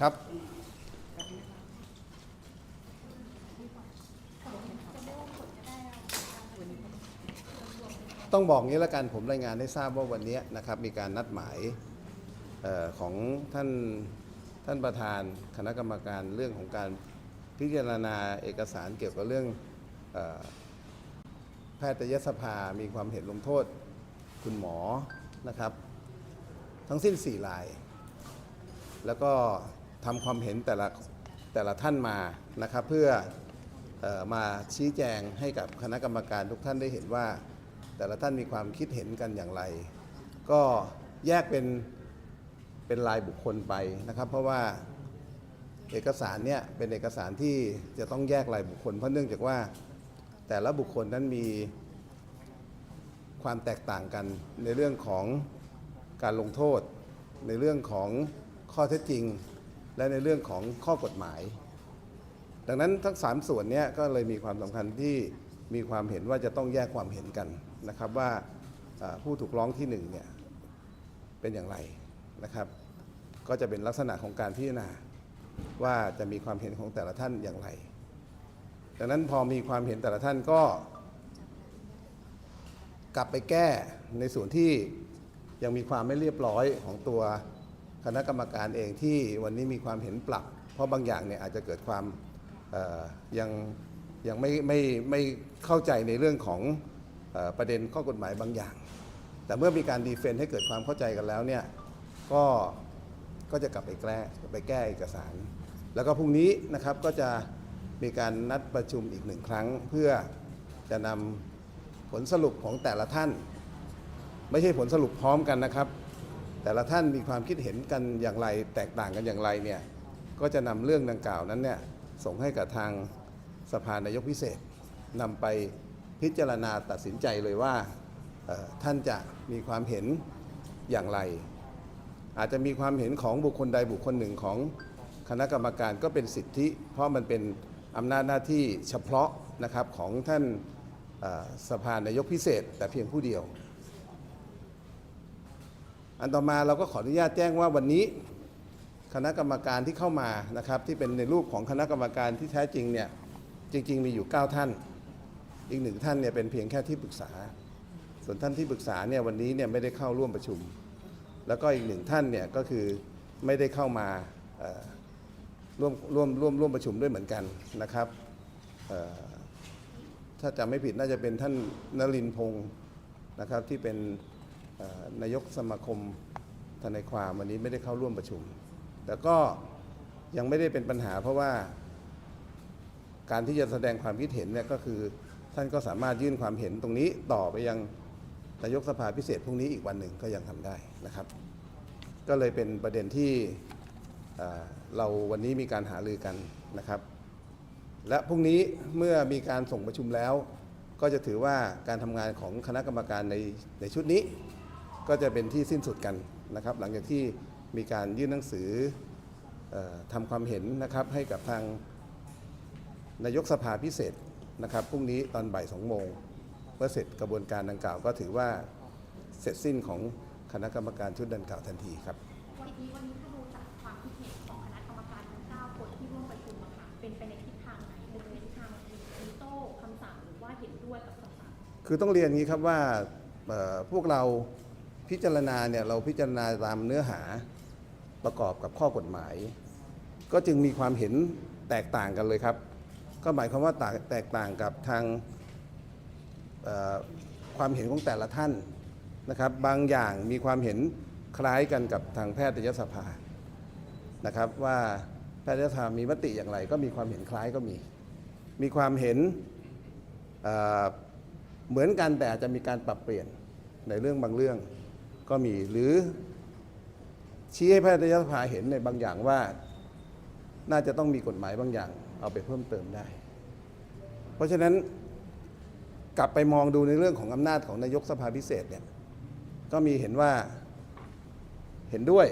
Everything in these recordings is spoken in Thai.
ครับ ต้องบอกงี้ละกันผมรายงานให้ทราบว่าวันนี้นะครับ มีการนัดหมายออของท่านท่านประธานคณะกรรมการเรื่องของการพิจารณาเอกสารเกี่ยวกับเรื่องออแพทยสภามีความเห็นลงโทษคุณหมอนะครับ ทั้งสิ้น4ราย แล้วก็ทำความเห็นแต่ละแต่ละท่านมานะครับเพื่อออมาชี้แจงให้กับคณะกรรมการทุกท่านได้เห็นว่า แต่ละท่านมีความคิดเห็นกันอย่างไร ก็แยกเป็นเป็นรายบุคคลไปนะครับ เพราะว่าเอกสารเนี่ยเป็นเอกสารที่จะต้องแยกรายบุคคล เพราะเนื่องจากว่าแต่ละบุคคลนั้นมีความแตกต่างกันในเรื่องของการลงโทษ ในเรื่องของ ข้อเท็จจริง และในเรื่องของข้อกฎหมาย ดังนั้นทั้งสามส่วนนี้ก็เลยมีความสำคัญที่มีความเห็นว่าจะต้องแยกความเห็นกันนะครับว่าอ่าผู้ถูกร้องที่หนึ่งเนี่ยเป็นอย่างไรนะครับ ก็จะเป็นลักษณะของการพิจารณาว่าจะมีความเห็นของแต่ละท่านอย่างไร ดังนั้นพอมีความเห็นแต่ละท่านก็ กลับไปแก้ในส่วนที่ยังมีความไม่เรียบร้อยของตัว คณะกรรมการเองที่วันนี้มีความเห็นปรับ เพราะบางอย่างเนี่ยอาจจะเกิดความยังยังไม่ไม่ไม่เข้าใจในเรื่องของอประเด็นข้อกฎหมายบางอย่าง แต่เมื่อมีการดีเฟนต์ให้เกิดความเข้าใจกันแล้วเนี่ยก็ก็จะกลับไปแก้ไปแก้เอกสาร แล้วก็พรุ่งนี้นะครับก็จะมีการนัดประชุมอีกหนึ่งครั้ง เพื่อจะนำผลสรุปของแต่ละท่าน ไม่ใช่ผลสรุปพร้อมกันนะครับ แต่ละท่านมีความคิดเห็นกันอย่างไร แตกต่างกันอย่างไรเนี่ยก็จะนำเรื่องดังกล่าวนั้นเนี่ยส่งให้กับทางสภานายกพิเศษนำไปพิจารณาตัดสินใจเลยว่าท่านจะมีความเห็นอย่างไร อาจจะมีความเห็นของบุคคลใดบุคคลหนึ่งของคณะกรรมการก็เป็นสิทธิ เพราะมันเป็นอำนาจหน้าที่เฉพาะนะครับของท่านสภานายกพิเศษ แต่เพียงผู้เดียว อันต่อมาเราก็ขออนุญาตแจ้งว่าวันนี้ คณะกรรมการที่เข้ามานะครับ ที่เป็นในรูปของคณะกรรมการที่แท้จริงเนี่ยจริง ๆ มีอยู่ 9 ท่าน อีกหนึ่งท่านเนี่ยเป็นเพียงแค่ที่ปรึกษา ส่วนท่านที่ปรึกษาเนี่ยวันนี้เนี่ยไม่ได้เข้าร่วมประชุม แล้วก็อีกหนึ่งท่านเนี่ยก็คือไม่ได้เข้ามาร่วมร่วมร่วมร่วมประชุมด้วยเหมือนกันนะครับถ้าจำไม่ผิดน่าจะเป็นท่านนลินพงศ์นะครับที่เป็น นายกสมาคมทนายความวันนี้ไม่ได้เข้าร่วมประชุม แต่ก็ยังไม่ได้เป็นปัญหาเพราะว่า การที่จะแสดงความคิดเห็นเนี่ยก็คือท่านก็สามารถยื่นความเห็นตรงนี้ต่อไปยังนายกสภาพิเศษพรุ่งนี้อีกวันหนึ่งก็ยังทำได้นะครับ ก็เลยเป็นประเด็นที่เอ่อเราวันนี้มีการหารือกันนะครับ และพรุ่งนี้เมื่อมีการส่งประชุมแล้ว ก็จะถือว่าการทำงานของคณะกรรมการในในชุดนี้ ก็จะเป็นที่สิ้นสุดกันนะครับ หลังจากที่มีการยื่นหนังสือเออทำความเห็นนะครับให้กับทางนายกสภาพิเศษนะครับพรุ่งนี้ตอนบ่ายสองโมงเมื่อเสร็จกระบวนการดังกล่าว ก็ถือว่าเสร็จสิ้นของคณะกรรมการชุดดังกล่าวทันทีครับวันนี้วันนี้ถ้าดูจากความคิดเห็นของคณะกรรมการทั้ง9คนที่ร่วมประชุมอะค่ะเป็นไปในทิศทางไหนเป็นในทิศทางวีโต้คำสั่งหรือว่าเห็นด้วยกับคำสั่งคือต้องเรียนอย่างนี้ครับว่าเอ่อพวกเรา พิจารณาเนี่ยเราพิจารณาตามเนื้อหาประกอบกับข้อกฎหมาย ก็จึงมีความเห็นแตกต่างกันเลยครับ ก็หมายความว่าแตกต่างกับทางความเห็นของแต่ละท่านนะครับ บางอย่างมีความเห็นคล้ายกันกับทางแพทยสภานะครับ ว่าแพทยสภามีมติอย่างไร ก็มีความเห็นคล้ายก็มี มีความเห็นเเหมือนกันแต่อาจจะมีการปรับเปลี่ยนในเรื่องบางเรื่อง ก็มีหรือชี้ให้แพทยสภาเห็นในบางอย่างว่า น่าจะต้องมีกฎหมายบางอย่าง เอาไปเพิ่มเติมได้ เพราะฉะนั้นกลับไปมองดูในเรื่องของอำนาจของนายกสภาพิเศษเนี่ยก็มีเห็นว่าเห็นด้วย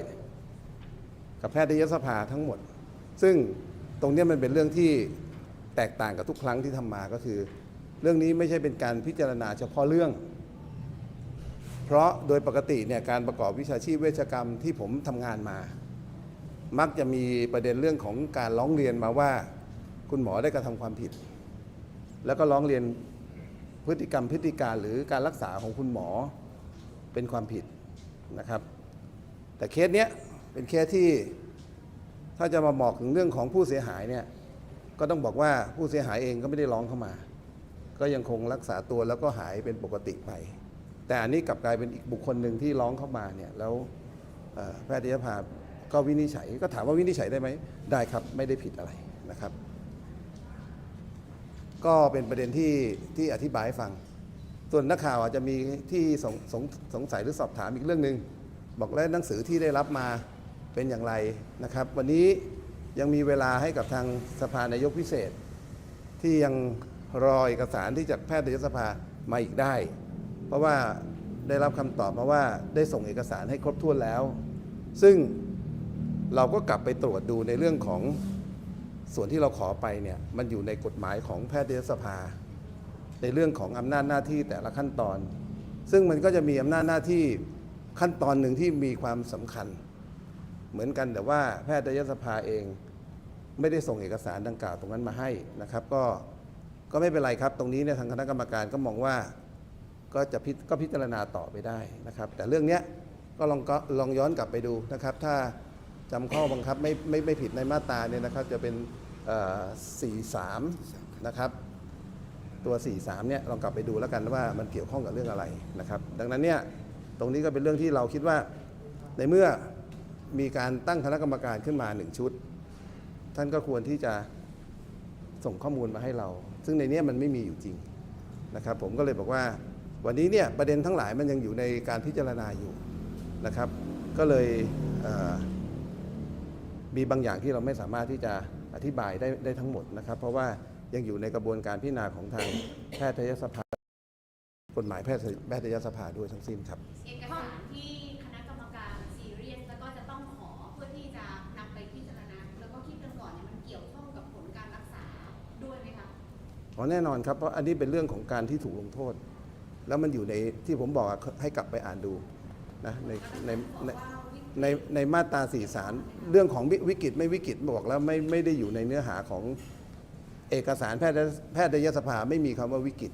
กับแพทยสภาทั้งหมด ซึ่งตรงนี้มันเป็นเรื่องที่แตกต่างกับทุกครั้งที่ทำมาก็คือ เรื่องนี้ไม่ใช่เป็นการพิจารณาเฉพาะเรื่อง เพราะโดยปกติเนี่ยการประกอบวิชาชีพเวชกรรมที่ผมทำงานมา มักจะมีประเด็นเรื่องของการร้องเรียนมาว่า คุณหมอได้กระทำความผิด แล้วก็ร้องเรียนพฤติกรรมพฤติการหรือการรักษาของคุณหมอเป็นความผิดนะครับ แต่เคสเนี้ยเป็นเคสที่ถ้าจะมาบอกถึงเรื่องของผู้เสียหายเนี่ยก็ต้องบอกว่าผู้เสียหายเองก็ไม่ได้ร้องเข้ามา ก็ยังคงรักษาตัวแล้วก็หายเป็นปกติไป แต่อันนี้กลับกลายเป็นอีกบุคคลหนึ่งที่ร้องเข้ามาเนี่ยแล้วแพทยภาพก็วินิจฉัยก็ถามว่าวินิจฉัยได้ไหมได้ครับไม่ได้ผิดอะไรนะครับ ก็เป็นประเด็นที่ที่อธิบายให้ฟัง ส่วนนักข่าวอาจจะมีที่สงสงสงสัยหรือสอบถามอีกเรื่องหนึ่งบอกแล้วหนังสือที่ได้รับมาเป็นอย่างไรนะครับ วันนี้ยังมีเวลาให้กับทางสภานายกพิเศษ ที่ยังรอเอกสารที่จากแพทยสภามาอีกได้ เพราะว่าได้รับคำตอบมาว่าได้ส่งเอกสารให้ครบถ้วนแล้ว ซึ่งเราก็กลับไปตรวจดูในเรื่องของส่วนที่เราขอไปเนี่ยมันอยู่ในกฎหมายของแพทยสภา ในเรื่องของอำนาจหน้าที่แต่ละขั้นตอน ซึ่งมันก็จะมีอำนาจหน้าที่ขั้นตอนหนึ่งที่มีความสำคัญ เหมือนกันแต่ว่าแพทยสภาเองไม่ได้ส่งเอกสารดังกล่าวตรงนั้นมาให้นะครับ ก็ก็ไม่เป็นไรครับ ตรงนี้เนี่ยทางคณะกรรมการก็มองว่า ก็จะพิก็พิจารณาต่อไปได้นะครับ แต่เรื่องเนี้ยก็ลองก็ลองย้อนกลับไปดูนะครับ ถ้าจำข้อบังคับไม่ไม่ไม่ผิดในมาตราเนี่ยนะครับ จะเป็นเอ่อ43นะครับตัว 43 เนี่ยลองกลับไปดูแล้วกันว่ามันเกี่ยวข้องกับเรื่องอะไรนะครับ ดังนั้นเนี่ยตรงนี้ก็เป็นเรื่องที่เราคิดว่า ในเมื่อมีการตั้งคณะกรรมการขึ้นมาหนึ่งชุด ท่านก็ควรที่จะส่งข้อมูลมาให้เรา ซึ่งในนี้มันไม่มีอยู่จริงนะครับ ผมก็เลยบอกว่า วันนี้เนี่ยประเด็นทั้งหลายมันยังอยู่ในการพิจารณาอยู่นะครับ ก็เลยเอ่อมีบางอย่างที่เราไม่สามารถที่จะอธิบายได้ได้ทั้งหมดนะครับ เพราะว่ายังอยู่ในกระบวนการพิจารณาของทางแพทยสภากฎหมายแพทยแพทยสภาด้วยทั้งสิ้นครับเอกสารที่คณะกรรมการซีเรียสแล้วก็จะต้องขอเพื่อที่จะนำไปพิจารณาแล้วก็คิดกันก่อนเนี่ยมันเกี่ยวข้องกับผลการรักษาด้วยไหมคะอ๋อแน่นอนครับเพราะอันนี้เป็นเรื่องของการที่ถูกลงโทษ แล้วมันอยู่ในที่ผมบอกอะให้กลับไปอ่านดูนะในในในในในมาตราสี่สารเรื่องของวิวิกฤตไม่วิกฤตบอกแล้วไม่ไม่ได้อยู่ในเนื้อหาของเอกสารแพทยแพทยสภาไม่มีคำว่าวิกฤต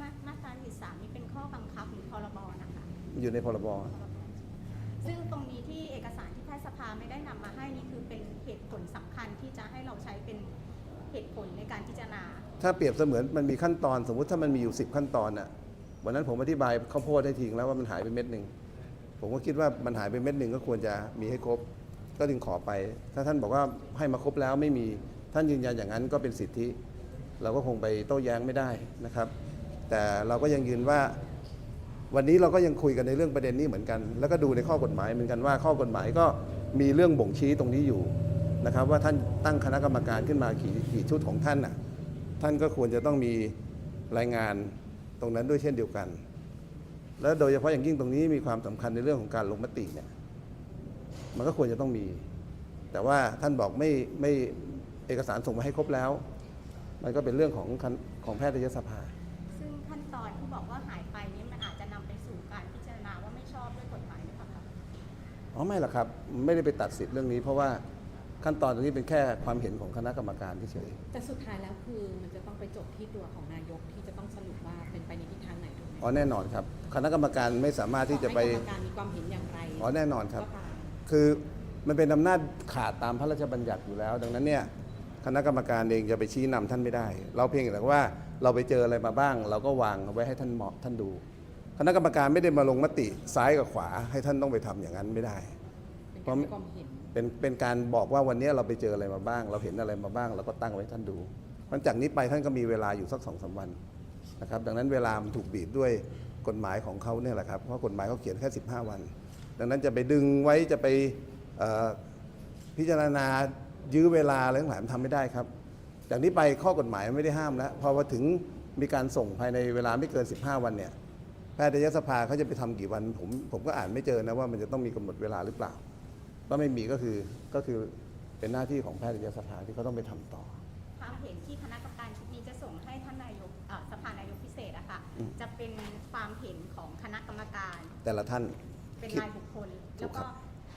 มามาตรา43นี่เป็นข้อบังคับหรือพรบนะคะอยู่ในพรบซึ่งตรงนี้ที่เอกสารที่แพทยสภาไม่ได้นำมาให้นี่คือเป็นเหตุผลสำคัญที่จะให้เราใช้เป็นเหตุผลในการพิจารณา ถ้าเปรียบเสมือนมันมีขั้นตอนสมมุติถ้ามันมีอยู่ 10 ขั้นตอนน่ะวันนั้นผมอธิบายข้าวโพดให้ทิ้งแล้วว่ามันหายไปเม็ดหนึ่งผมก็คิดว่ามันหายไปเม็ดหนึ่งก็ควรจะมีให้ครบ ก็จึงขอไป ถ้าท่านบอกว่าให้มาครบแล้วไม่มีท่านยืนยันอย่างนั้นก็เป็นสิทธิ เราก็คงไปโต้แย้งไม่ได้นะครับ แต่เราก็ยังยืนว่า วันนี้เราก็ยังคุยกันในเรื่องประเด็นนี้เหมือนกัน แล้วก็ดูในข้อกฎหมายเหมือนกันว่าข้อกฎหมายก็มีเรื่องบ่งชี้ตรงนี้อยู่นะครับ ว่าท่านตั้งคณะกรรมการขึ้นมากี่กี่ชุดของท่านน่ะ ท่านก็ควรจะต้องมีรายงานตรงนั้นด้วยเช่นเดียวกัน แล้วโดยเฉพาะอย่างยิ่งตรงนี้มีความสำคัญในเรื่องของการลงมติเนี่ยมันก็ควรจะต้องมี แต่ว่าท่านบอกไม่ไม่เอกสารส่งมาให้ครบแล้ว มันก็เป็นเรื่องของคณของแพทยสภา ซึ่งขั้นตอนที่บอกว่าหายไปนี้มันอาจจะนำไปสู่การพิจารณาว่าไม่ชอบด้วยกฎหมายหรือเปล่าคะอ๋อไม่หรอกครับ ไม่ได้ไปตัดสิทธิ์เรื่องนี้เพราะว่า ขั้นตอนตรงนี้เป็นแค่ความเห็นของคณะกรรมการเฉยแต่สุดท้ายแล้วคือมันจะต้องไปจบที่ตัวของนายกที่จะต้องสรุปว่าเป็นไปในทิศทางไหนถูกไหมๆอ๋อแน่นอนครับ คณะกรรมการไม่สามารถที่จะไป ขอให้กรรมการมีความเห็นอย่างไรอ๋อแน่นอนครับ ก็ตาม คือมันเป็นอำนาจขาดตามพระราชบัญญัติอยู่แล้ว ดังนั้นเนี่ยคณะกรรมการเองจะไปชี้นำท่านไม่ได้ เราเพียงแต่ว่าเราไปเจออะไรมาบ้าง เราก็วางเอาไว้ให้ท่านเหมาะท่านดู คณะกรรมการไม่ได้มาลงมติซ้ายกับขวาให้ท่านต้องไปทำอย่างนั้นไม่ได้ เป็นการให้ความเห็น เป็นเป็นการบอกว่าวันนี้เราไปเจออะไรมาบ้าง เราเห็นอะไรมาบ้างเราก็ตั้งไว้ท่านดูมันจากนี้ไปท่านก็มีเวลาอยู่สักสองสาวันนะครับ ดังนั้นเวลามันถูกบีบด้วยกฎหมายของเขาเนี่ยแหละครับเพราะกฎหมายเขาเขียนแค่ 15 วัน ดังนั้นจะไปดึงไว้จะไปพิจารณายื้อเวลาอะไรทั้งหลายมันทำไม่ได้ครับ จากนี้ไปข้อกฎหมายไม่ได้ห้ามแล้วพอมาถึงมีการส่งภายในเวลาไม่เกิน 15 วันเนี่ยแพทยสภาเขาจะไปทำกี่วันผมผมก็อ่านไม่เจอนะว่ามันจะต้องมีกำหนดเวลาหรือเปล่า ก็ไม่มีก็คือก็คือเป็นหน้าที่ของแพทยสภาที่เขาต้องไปทำต่อ ความเห็นที่คณะกรรมการชุดนี้จะส่งให้ท่านนายกเอ่อสภานายกพิเศษอะค่ะอืมจะเป็นความเห็นของคณะกรรมการ แต่ละท่านเป็นคิดรายบุคคลถูแล้วกครัก็บ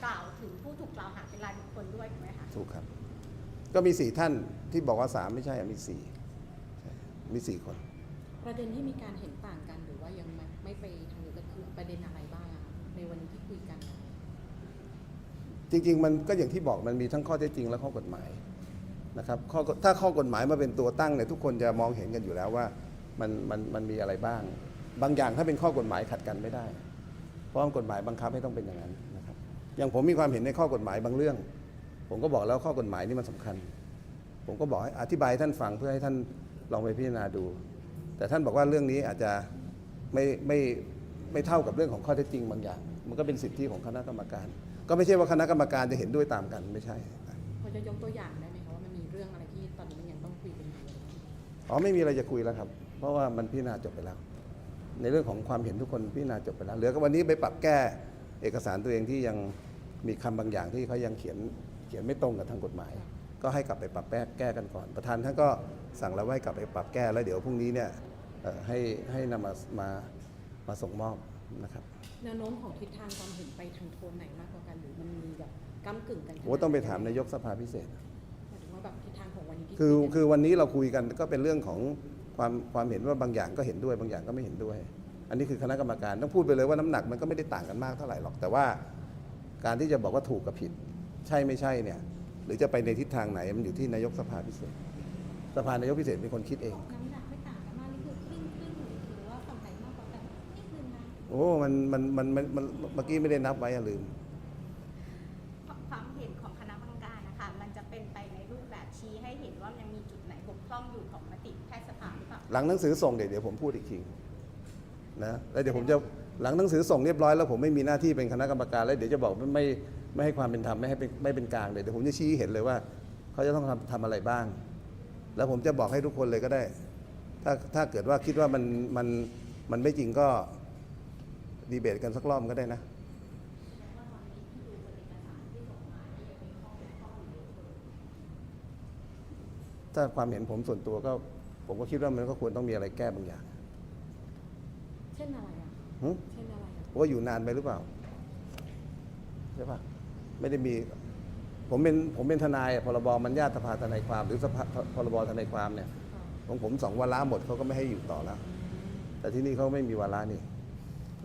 กล่าวถึงผู้ถูกกล่าวหาเป็นรายบุคคลด้วยถูกไหมคะถูกครับ ก็มีสี่ท่านที่บอกว่าสามไม่ใช่อะมีสี่ใช่มีสี่คน ประเด็นที่มีการเห็นต่างกันหรือว่ายังไม่ไม่ไปทางนี้ก็คือประเด็นอะไรบ้างอะคะในวันนี้ที่คุยกัน จริง ๆ มันก็อย่างที่บอกมันมีทั้งข้อเท็จจริงและข้อกฎหมายนะครับข้อถ้าข้อกฎหมายมาเป็นตัวตั้งเนี่ยทุกคนจะมองเห็นกันอยู่แล้วว่ามันมันมันมีอะไรบ้าง บางอย่างถ้าเป็นข้อกฎหมายขัดกันไม่ได้ เพราะกฎหมายบังคับให้ต้องเป็นอย่างนั้นนะครับอย่างผมมีความเห็นในข้อกฎหมายบางเรื่อง ผมก็บอกแล้วข้อกฎหมายนี่มันสำคัญ ผมก็บอกให้อธิบายให้ท่านฟังเพื่อให้ท่านลองไปพิจารณาดู แต่ท่านบอกว่าเรื่องนี้อาจจะไม่ไม่ไม่เท่ากับเรื่องของข้อเท็จจริงบางอย่าง มันก็เป็นสิทธิของคณะกรรมการ ก็ไม่ใช่ว่าคณะกรรมการจะเห็นด้วยตามกันไม่ใช่ พอจะยกตัวอย่างได้ไหมคะว่ามันมีเรื่องอะไรที่ตอนนี้มันยังต้องคุยกันอยู่อ๋อไม่มีอะไรจะคุยแล้วครับ เพราะว่ามันพิจารณาจบไปแล้ว ในเรื่องของความเห็นทุกคนพิจารณาจบไปแล้วเหลือก็วันนี้ไปปรับแก้เอกสารตัวเองที่ยังมีคำบางอย่างที่เขายังเขียนเขียนไม่ตรงกับทางกฎหมาย ก็ให้กลับไปปรับแก้แก้กันก่อน ประธานท่านก็สั่งแล้วว่าให้กลับไปปรับแก้แล้วเดี๋ยวพรุ่งนี้เนี่ยเอ่อให้ให้นำมามามาส่งมอบนะครับ แนวโน้มของทิศทางความเห็นไปทางโทนไหนมากกว่ากันหรือมันมีแบบก้ากึ่งกันขนาดโอ้ต้องไปถามนายกสภาพิเศษ หมายถึงว่าแบบทิศทางของวันนี้ที่คือยกันคือวันนี้เราคุยกันก็เป็นเรื่องของความความเห็นว่าบางอย่างก็เห็นด้วยบางอย่างก็ไม่เห็นด้วย อันนี้คือคณะกรรมการต้องพูดไปเลยว่าน้ำหนักมันก็ไม่ได้ต่างกันมากเท่าไหร่หรอกแต่ว่า การที่จะบอกว่าถูกกับผิด ใช่ไม่ใช่เนี่ย หรือจะไปในทิศทางไหนมันอยู่ที่นายกสภาพิเศษ สภานายกพิเศษเป็นคนคิดเองน้ำหนักไม่ต่าง อ้มันมันมันมันมันเมื่อกี้ไม่ได้นับไว้อะลืม ความเห็นของคณะกรรมการนะคะมันจะเป็นไปในรูปแบบชี้ให้เห็นว่ายังมีจุดไหนบกพร่องอยู่ของมติแพทยสภาหรือเปล่าหลังหนังสือส่งเดี๋ยวเดี๋ยวผมพูดอีกทีนะแล้วเดี๋ยวผมจะหลังหนังสือส่งเรียบร้อยแล้วผมไม่มีหน้าที่เป็นคณะกรรมการแล้วเดี๋ยวจะบอกไม่ไม่ไม่ให้ความเป็นธรรมไม่ให้เป็นไม่เป็นกลางเลยเดี๋ยวผมจะชี้ให้เห็นเลยว่า เขาจะต้องทำทำอะไรบ้าง แล้วผมจะบอกให้ทุกคนเลยก็ได้ ถ้าถ้าเกิดว่าคิดว่ามันมันมันไม่จริงก็ ดีเบตกันสักรอบก็ได้นะถ้าความเห็นผมส่วนตัวก็ ผมก็คิดว่ามันก็ควรต้องมีอะไรแก้บางอย่าง เช่นอะไรอะหึเช่นอะไรอะว่าอยู่นานไปหรือเปล่าใช่ปะไม่ได้มี ผมเป็นผมเป็นทนายอะพรบมัญญาติสภาทนายความ หรือสภาพรบทนายความเนี่ยของผมสองวาระหมดเขาก็ไม่ให้อยู่ต่อแล้ว แต่ที่นี่เขาไม่มีวาระนี่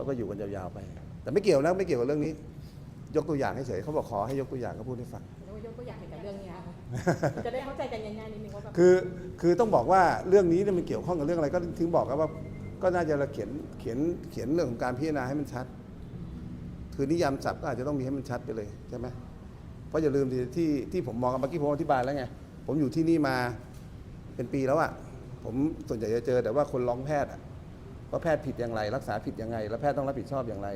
เขาก็อยู่กันยาวๆไป แต่ไม่เกี่ยวนะไม่เกี่ยวกับเรื่องนี้ ยกตัวอย่างให้เฉยเขาบอกขอให้ยกตัวอย่างก็พูดให้ฟังแล้วก็ยกตัวอย่างเกี่ยวกับเรื่องเนี้ยค่ะจะได้เข้าใจกันง่ายๆนิดนึงว่าแบบคือคือต้องบอกว่าเรื่องนี้เนี่ยมันเกี่ยวข้องกับเรื่องอะไรก็ถึงบอกครับว่า ก็น่าจะเขียนเขียนเขียนเรื่องของการพิจารณาให้มันชัด คือนิยามศัพท์ก็อาจจะต้องมีให้มันชัดไปเลยใช่ไหมเพราะอย่าลืมที่ที่ที่ผมมองเมื่อกี้ผมอธิบายแล้วไงผมอยู่ที่นี่มาเป็นปีแล้วอะผมส่วนใหญ่จะเจอแต่ว่าคนร้องแพทย์อะ ว่าแพทย์ผิดอย่างไร รักษาผิดยังไงแล้วแพทย์ต้องรับผิดชอบอย่างไร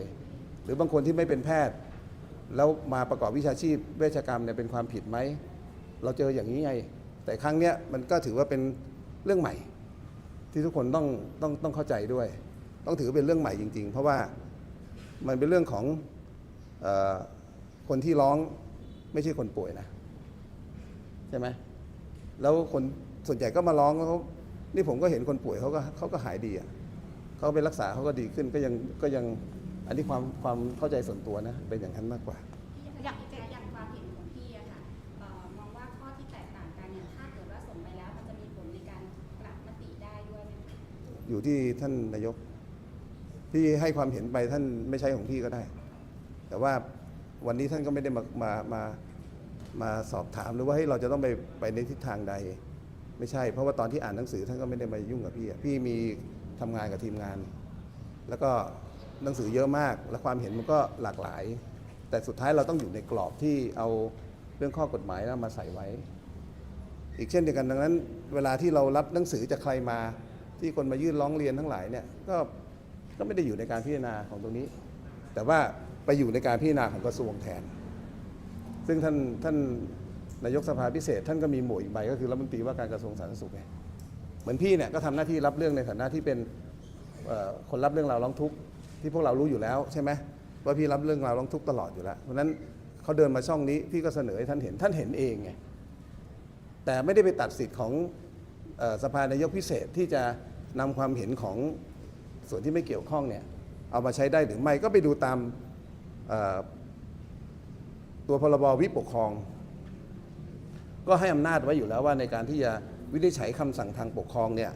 หรือบางคนที่ไม่เป็นแพทย์ แล้วมาประกอบวิชาชีพเวชกรรมเนี่ยเป็นความผิดไหม เราเจออย่างนี้ไง แต่ครั้งเนี้ยมันก็ถือว่าเป็นเรื่องใหม่ ที่ทุกคนต้องต้องต้องเข้าใจด้วย ต้องถือเป็นเรื่องใหม่จริง ๆ เพราะว่ามันเป็นเรื่องของออคนที่ร้องไม่ใช่คนป่วยนะใช่ไหมแล้วคนส่วนใหญ่ก็มาร้องเขานี่ผมก็เห็นคนป่วยเขาก็เขาก็หายดีอะ เขาไปรักษาเขาก็ดีขึ้นก็ยังก็ยังอันนี้ความความเข้าใจส่วนตัวนะเป็นอย่างนั้นมากกว่า อย่างอย่างความเห็นของพี่อะค่ะเอ่อมองว่าข้อที่แตกต่างกันเนี่ยถ้าเกิดว่าส่งไปแล้วมันจะมีผลในการปรับมติได้ด้วยไหมคะอยู่ที่ท่านนายก ที่ให้ความเห็นไปท่านไม่ใช่ของพี่ก็ได้ แต่ว่าวันนี้ท่านก็ไม่ได้มามามามาสอบถามหรือว่าให้ยเราจะต้องไปไปในทิศทางใด ไม่ใช่ เพราะว่าตอนที่อ่านหนังสือท่านก็ไม่ได้มายุ่งกับพี่อะพี่มี ทำงานกับทีมงาน แล้วก็หนังสือเยอะมาก และความเห็นมันก็หลากหลาย แต่สุดท้ายเราต้องอยู่ในกรอบที่เอาเรื่องข้อกฎหมายนะมาใส่ไว้ อีกเช่นเดียวกันดังนั้น เวลาที่เรารับหนังสือจากใครมา ที่คนมายื่นร้องเรียนทั้งหลายเนี่ยก็ก็ไม่ได้อยู่ในการพิจารณาของตรงนี้ แต่ว่าไปอยู่ในการพิจารณาของกระทรวงแทน ซึ่งท่านท่านนายกสภาพิเศษ ท่านก็มีหมวดอีกใบก็คือรัฐมนตรีว่าการกระทรวงสาธารณสุขไง เหมือนพี่เนี่ยก็ทำหน้าที่รับเรื่องในฐานะที่เป็นคนรับเรื่องราวร้องทุกข์ที่พวกเรารู้อยู่แล้วใช่ไหมว่าพี่รับเรื่องราวร้องทุกข์ตลอดอยู่แล้ว เพราะนั้นเขาเดินมาช่องนี้พี่ก็เสนอให้ท่านเห็นท่านเห็นเองไงแต่ไม่ได้ไปตัดสิทธิ์ของสภานายกพิเศษที่จะนำความเห็นของส่วนที่ไม่เกี่ยวข้องเนี่ยเอามาใช้ได้หรือไม่ก็ไปดูตามตัวพรบวิปกครอง ก็ให้อำนาจไว้อยู่แล้วว่าในการที่จะ วินิจฉัยคำสั่งทางปกครองเนี่ย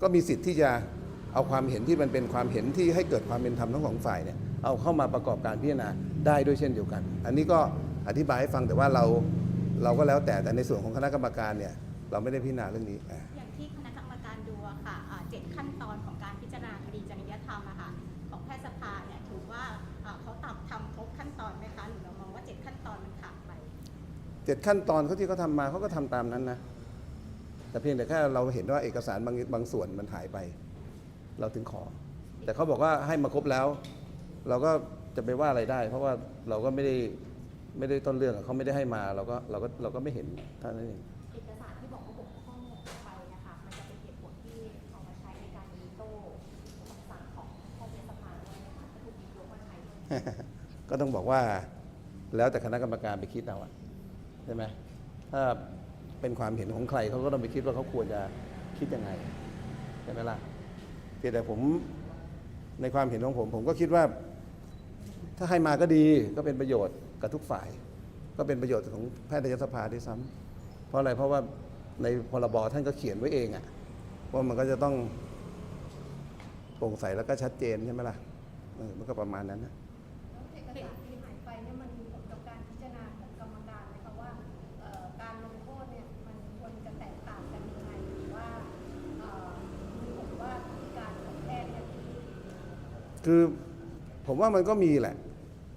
ก็มีสิทธิ์ที่จะเอาความเห็นที่มันเป็นความเห็นที่ให้เกิดความเป็นธรรมทั้งสองฝ่ายเนี่ยเอาเข้ามาประกอบการพิจารณาได้ด้วยเช่นเดียวกัน อันนี้ก็อธิบายให้ฟังแต่ว่าเราเราก็แล้วแต่แต่ในส่วนของคณะกรรมการเนี่ยเราไม่ได้พิจารณาเรื่องนี้อะอย่างที่คณะกรรมการดูอะค่ะอ่าเจ็ดขั้นตอนของการพิจารณาคดีจริยธรรมอะค่ะของแพทยสภาเนี่ยถือว่าอ่าเขาตามทำครบขั้นตอนไหมคะหรือเรามองว่าเจ็ดขั้นตอนมันขาดไปเจ็ดขั้นตอนเขาที่เขาทำมาเขาก็ทำตามนั้นนะ แต่เพียงแต่แค่เราเห็นว่าเอกสารบางบางส่วนมันหายไป เราถึงขอ แต่เขาบอกว่าให้มาครบแล้ว เราก็จะไปว่าอะไรได้ เพราะว่าเราก็ไม่ได้ไม่ได้ต้นเรื่องอะเขาไม่ได้ให้มาเราก็เราก็เราก็ไม่เห็นเท่านั้นเองเอกสารที่บอกว่าบกพร่องไปนะคะมันจะเป็นเหตุผลที่เอามาใช้ในการวีโต้คำสั่งของแพทยสภาด้วยนะคะถ้าถูกหยิบยกมาใช้ด้วยก็ต้องบอกว่า แล้วแต่คณะกรรมการไปคิดเอาอะใช่ไหมถ้า เป็นความเห็นของใครเขาก็ต้องไปคิดว่าเขาควรจะคิดยังไงใช่ไหมล่ะเพียงแต่ผมในความเห็นของผม ผมก็คิดว่า ถ้าให้มาก็ดีก็เป็นประโยชน์กับทุกฝ่าย ก็เป็นประโยชน์ของแพทยสภาด้วยซ้ำเพราะอะไรเพราะว่าในพรบท่านก็เขียนไว้เองอะว่ามันก็จะต้องโปร่งใสแล้วก็ชัดเจนใช่ไหมล่ะมันก็ประมาณนั้นนะ คือผมว่ามันก็มีแหละ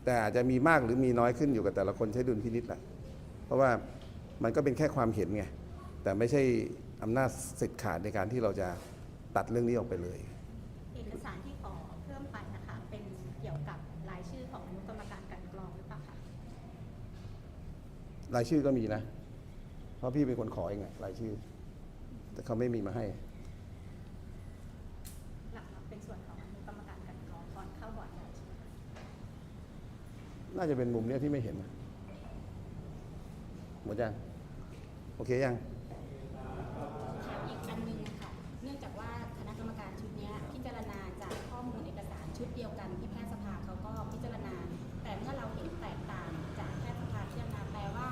แต่อาจจะมีมากหรือมีน้อยขึ้นอยู่กับแต่ละคนใช้ดุลพินิจแหละ เพราะว่ามันก็เป็นแค่ความเห็นไง แต่ไม่ใช่อำนาจสิทธิ์ขาดในการที่เราจะตัดเรื่องนี้ออกไปเลย เอกสารที่ขอเพิ่มไปนะคะ เป็นเกี่ยวกับรายชื่อของอนุกรรมการกลันกรองหรือเปล่าคะรายชื่อก็มีนะ เพราะพี่เป็นคนขอเองอะรายชื่อ แต่เขาไม่มีมาให้หลักๆเป็นส่วนของอนุกรรมการกลันกรองก่อนเข้าบอร์ดแล้วใช่ไหมคะ น่าจะเป็นมุมเนี้ยที่ไม่เห็นนะหมดยังโอเคยังค่ะอีกอันหนึงนะคะเนื่องจากว่าคณะกรรมการชุดเนี้ยพิจารณาจากข้อมูลเอกสารชุดเดียวกันที่แพทยสภาเขาก็พิจารณา แต่เมื่อเราเห็นแตกต่างจากแพทยสภาพิจารณาแปลว่า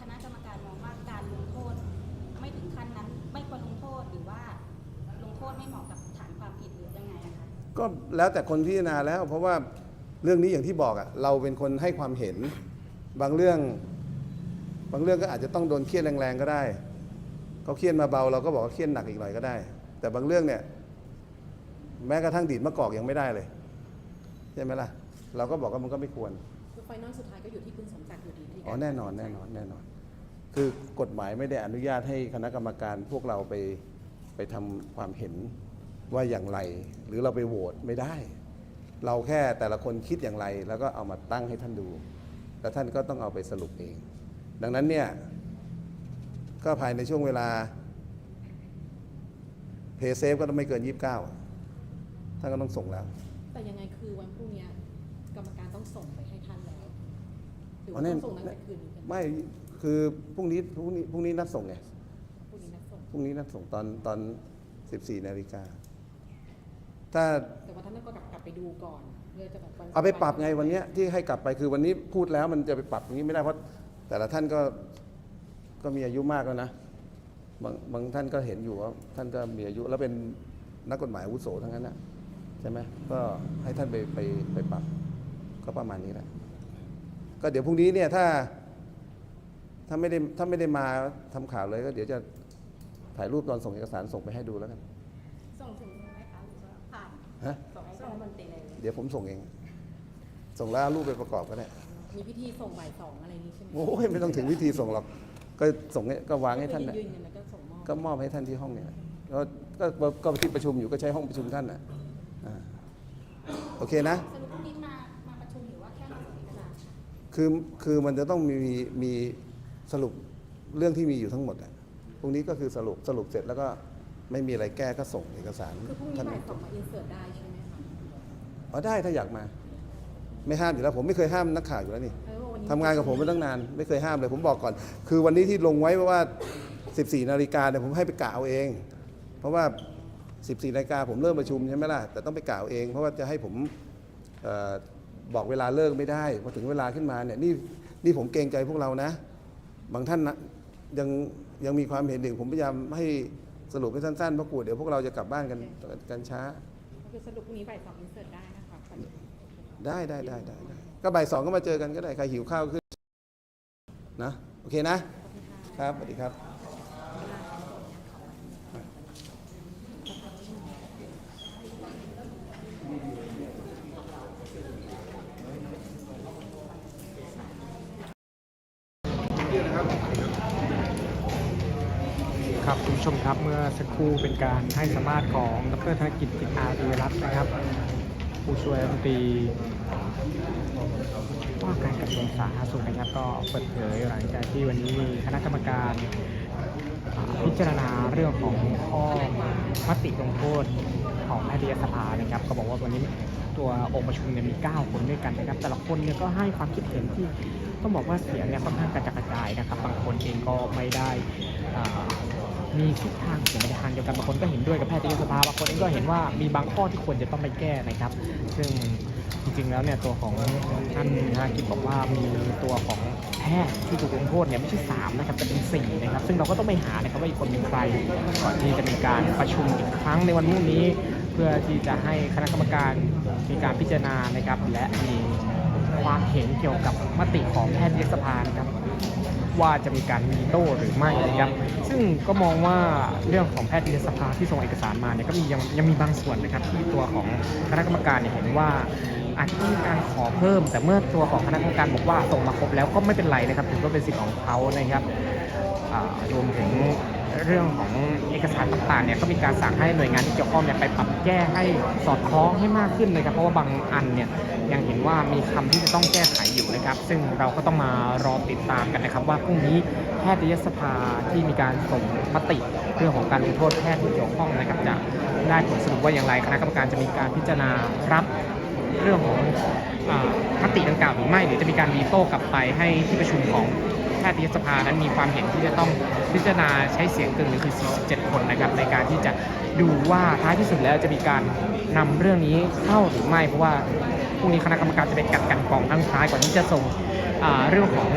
คณะกรรมการมองว่าการลงโทษ ไม่ถึงขั้นนั้นไม่ควรลงโทษหรือว่า ลงโทษไม่เหมาะกับฐานความผิดหรือยังไงอะคะ ก็แล้วแต่คนพิจารณาแล้ว เพราะว่า เรื่องนี้อย่างที่บอกอะเราเป็นคนให้ความเห็น บางเรื่อง บางเรื่องก็อาจจะต้องโดนเครียดแรงๆก็ได้เขาเครียดมาเบาเราก็บอกว่าเครียดหนักอีกหน่อยก็ได้ แต่บางเรื่องเนี่ยแม้กระทั่งดีดมะกอกยังไม่ได้เลยใช่ไหมล่ะ เราก็บอกว่ามันก็ไม่ควรคือไฟนอลสุดท้ายก็อยู่ที่คุณสมศักดิ์อยู่ดีที่อ๋อแน่นอนแน่นอนแน่นอน คือกฎหมายไม่ได้อนุญาตให้คณะกรรมการพวกเราไปไปทำความเห็นว่าอย่างไร หรือเราไปโหวตไม่ได้ เราแค่แต่ละคนคิดอย่างไร แล้วก็เอามาตั้งให้ท่านดู แล้วท่านก็ต้องเอาไปสรุปเอง ดังนั้นเนี่ยก็ภายในช่วงเวลาเพย์เซฟก็ต้องไม่เกิน 29 ท่านก็ต้องส่งแล้ว แต่ยังไงคือวันพรุ่งเนี้ยกรรมการต้องส่งไปให้ท่านแล้วหรืออ๋อว่าแน่ต้องส่งตั้งแต่คืนนี้กันไม่คือพรุ่งนี้พรุ่งนี้พรุ่งนี้นัดส่งไงพรุ่งนี้นัดส่งพรุ่งนี้นัดส่งตอนตอน 14นาฬิกา ถ้าแต่ว่าท่านต้องกลับกลับไปดูก่อนเพื่อจะแบบวันเอาไปปรับไงวันเนี้ยที่ให้กลับไปคือวันนี้พูดแล้วมันจะไปปรับอย่างนี้ไม่ได้เพราะแต่ละท่านก็ก็มีอายุมากแล้วนะบางบางท่านก็เห็นอยู่ว่าท่านก็มีอายุแล้วเป็นนักกฎหมายอาวุโสทั้งนั้นนะใช่ไหมก็ให้ท่านไปไปไปปรับก็ประมาณนี้แหละก็เดี๋ยวพรุ่งนี้เนี่ยถ้าถ้าไม่ได้ถ้าไม่ได้มาทำข่าวเลยก็เดี๋ยวจะถ่ายรูปตอนส่งเอกสารส่งไปให้ดูแล้วกัน ฮะส่งให้คณะมนตรีเลย เดี๋ยวผมส่งเอง ส่งแล้วเอารูปไปประกอบก็ได้มีพิธีส่งบ่ายสองอะไรนี้ใช่ไหมโอ้ยไม่ต้องถึงวิธีส่งหรอก ก็ส่งให้ก็วางให้ท่านก็น่ะคือยืนยันแล้วก็ส่งมอบ ก็มอบให้ท่านที่ห้องเนี่ยก็ก็ก็ก็ที่ประชุมอยู่ก็ใช้ห้องประชุมท่านน่ะอ่าโอเคนะ สรุปพรุ่งนี้มามาประชุมหรือว่าแค่มาส่งเอกสารคะคือ คือมันจะต้องมี มีสรุปเรื่องที่มีอยู่ทั้งหมดอะพรุ่งนี้ก็คือสรุป สรุปเสร็จแล้วก็ ไม่มีอะไรแก้ก็ส่งเอกสารคือพรุ่งนี้ท่านบ่ายสองมาอินเสิร์ตได้ใช่ไหมคะอ๋อได้ถ้าอยากมา ไม่ห้ามอยู่แล้ว ผมไม่เคยห้ามนักข่าวอยู่แล้วนี่เออวันนี้ทำงานกับผมมาตั้งนาน ไม่เคยห้ามเลย ผมบอกก่อน คือวันนี้ที่ลงไว้ว่า 14 นาฬิกาเนี่ยผมให้ไปกะเอาเอง เพราะว่า 14 นาฬิกาผมเริ่มประชุมใช่ไหมล่ะแต่ต้องไปกะเอาเอง เพราะว่าจะให้ผมเออบอกเวลาเลิกไม่ได้พอถึงเวลาขึ้นมาเนี่ยนี่นี่ผมเกรงใจพวกเรานะ บางท่านนะยังยังมีความเห็นหนึ่งผมพยายามให้ สรุปให้สั้นๆเพราะกลัวเดี๋ยวพวกเราจะกลับบ้านกันกันช้าก็คือสรุปพรุ่งนี้บ่ายสองอินเสิร์ตได้นะคะ ได้ได้ได้ได้ได้ก็บ่ายสองก็มาเจอกันก็ได้ ใครหิวข้าวขึ้นนะ โอเคนะ ครับสวัสดีครับครับคุณผู้ชมครับ เมื่อสักครู่เป็นการให้สัมาษณ์ของดรธนกิจจิตอารีรัตน์นะครับ ผู้ช่วยรัฐมนตรีว่าการกระทรวงสาธารณสุขนะครับก็เปิดเผยหลังจากที่วันนี้มีคณะกรรมการพิจารณาเรื่องของข้อมติลงโทษของแพทยสภานะครับ ก็บอกว่าวันนี้ตัวองค์ประชุมเนี่ยมี 9 คนด้วยกันนะครับ แต่ละคนเนี่ยก็ให้ความคิดเห็นที่ต้องบอกว่าเสียงเนี่ยค่อนข้างกระจัดกระจายนะครับ บางคนเองก็ไม่ได้อ่า มีทิศทางเสียงในทางเดียวกันบางคนก็เห็นด้วยกับแพทยสภาบางคนเองก็เห็นว่ามีบางข้อที่ควรจะต้องไปแก้นะครับ ซึ่งจริงๆแล้วเนี่ยตัวของท่านธนกิจบอกว่ามีตัวของแพทย์ที่ถูกลงโทษเนี่ยไม่ใช่สามนะครับแต่เป็นสี่นะครับซึ่งเราก็ต้องไปหานะครับว่าอีกคนเป็นใครก่อนที่จะมีการประชุมอีกครั้งในวันพรุ่งนี้ เพื่อที่จะให้คณะกรรมการมีการพิจารณานะครับและมีความเห็นเกี่ยวกับมติของแพทยสภานะครับ ว่าจะมีการวีโต้หรือไม่นะครับซึ่งก็มองว่าเรื่องของแพทยสภาที่ส่งเอกสารมาเนี่ยก็มียังยังมีบางส่วนนะครับที่ตัวของคณะกรรมการเนี่ยเห็นว่าอาจจะต้องมีการขอเพิ่ม แต่เมื่อตัวของคณะกรรมการบอกว่าส่งมาครบแล้วก็ไม่เป็นไรนะครับถือว่าเป็นสิทธิ์ของเขานะครับรวมถึง เรื่องของเอกสารต่างๆเนี่ยก็มีการสั่งให้หน่วยงานที่เกี่ยวข้องเนี่ยไปปรับแก้ให้สอดคล้องให้มากขึ้นนะครับเพราะว่าบางอันเนี่ยยังเห็นว่ามีคำที่จะต้องแก้ไขอยู่นะครับ ซึ่งเราก็ต้องมารอติดตามกันนะครับ ว่าพรุ่งนี้แพทยสภาที่มีการส่งมติเรื่องของการลงโทษแพทย์ที่เกี่ยวข้องนะครับจะได้ผลสรุปว่าอย่างไรคณะกรรมการจะมีการพิจารณารับเรื่องของมติดังกล่าวหรือไม่หรือจะมีการวีโต้กลับไปให้ที่ประชุมของ แพทยสภานั้นมีความเห็นที่จะต้องพิจารณาใช้เสียงกึ่งหรือคือ 47 คนนะครับในการที่จะดูว่าท้ายที่สุดแล้วจะมีการนำเรื่องนี้เข้าหรือไม่เพราะว่าพรุ่งนี้คณะกรรมการจะไปกัดกันกองทั้งท้ายก่อนที่จะส่งเรื่องของ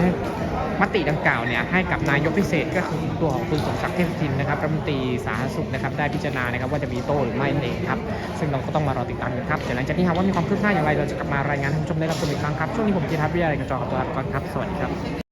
มติดังกล่าวเนี่ยให้กับนายกพิเศษก็คือตัวของคุณสมศักดิ์เทพสุทินนะครับรัฐมนตรีสาธารณสุขนะครับได้พิจารณานะครับว่าจะวีโต้หรือไม่นั่นเองครับซึ่งเราก็ต้องมารอติดตามกันครับเดี๋ยวหลังจากนี้หากว่ามีความคืบหน้าอย่างไรเราจะกลับมารายงานให้ผู้ชมได้รับชมอีกครั้งครับช่วงนี้ผมจีทัศน์วิทยาลัยกระจอกตัวลาไปก่อนครับสวัสดีครับ